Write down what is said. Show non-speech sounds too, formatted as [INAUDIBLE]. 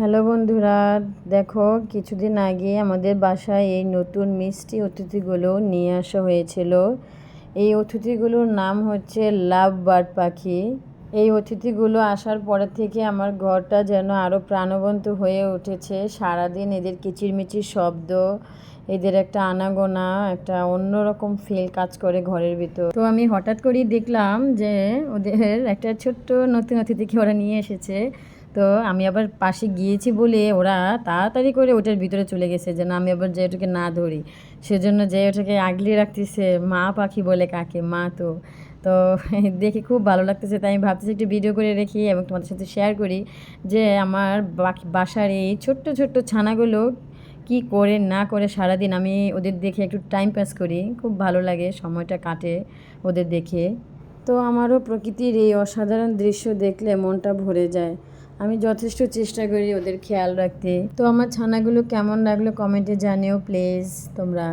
Hello বন্ধুরা, দেখো কিছুদিন আগে আমাদের বাসায় এই নতুন মিষ্টি অতিথিগুলো নিয়ে আসা হয়েছিল। এই অতিথিগুলোর নাম হচ্ছে লাভ বার্ড পাখি। এই অতিথিগুলো আসার পরে থেকে আমার ঘরটা যেন আরও প্রাণবন্ত হয়ে উঠেছে। সারাদিন এদের কিচিরমিচির শব্দ, এদের একটা আনাগোনা, একটা অন্যরকম ফিল কাজ করে ঘরের ভিতর। তো আমি হঠাৎ করেই দেখলাম যে ওদের একটা ছোট্ট নতুন অতিথিকে ওরা নিয়ে এসেছে। তো আমি আবার পাশে গিয়েছি বলে ওরা তাড়াতাড়ি করে ওটার ভিতরে চলে গেছে, যেন আমি আবার যে ওটাকে না ধরি। সেজন্য যে ওটাকে আগলিয়ে রাখতেছে মা পাখি বলে কাকে, মা তো। তো [LAUGHS] দেখে খুব ভালো লাগতেছে, তাই আমি ভাবতেছি একটু ভিডিও করে রেখি এবং তোমাদের সাথে শেয়ার করি যে আমার বাসার এই ছোট্ট ছোট্ট ছানাগুলো কি করে, না করে সারাদিন আমি ওদের দেখে একটু টাইম পাস করি। খুব ভালো লাগে, সময়টা কাটে ওদের দেখে। তো আমারও প্রকৃতির এই অসাধারণ দৃশ্য দেখলে মনটা ভরে যায়। আমি যথেষ্ট চেষ্টা করি ওদের খেয়াল রাখতে। তো আমার ছানাগুলো কেমন লাগল কমেন্টে জানিও প্লিজ তোমরা।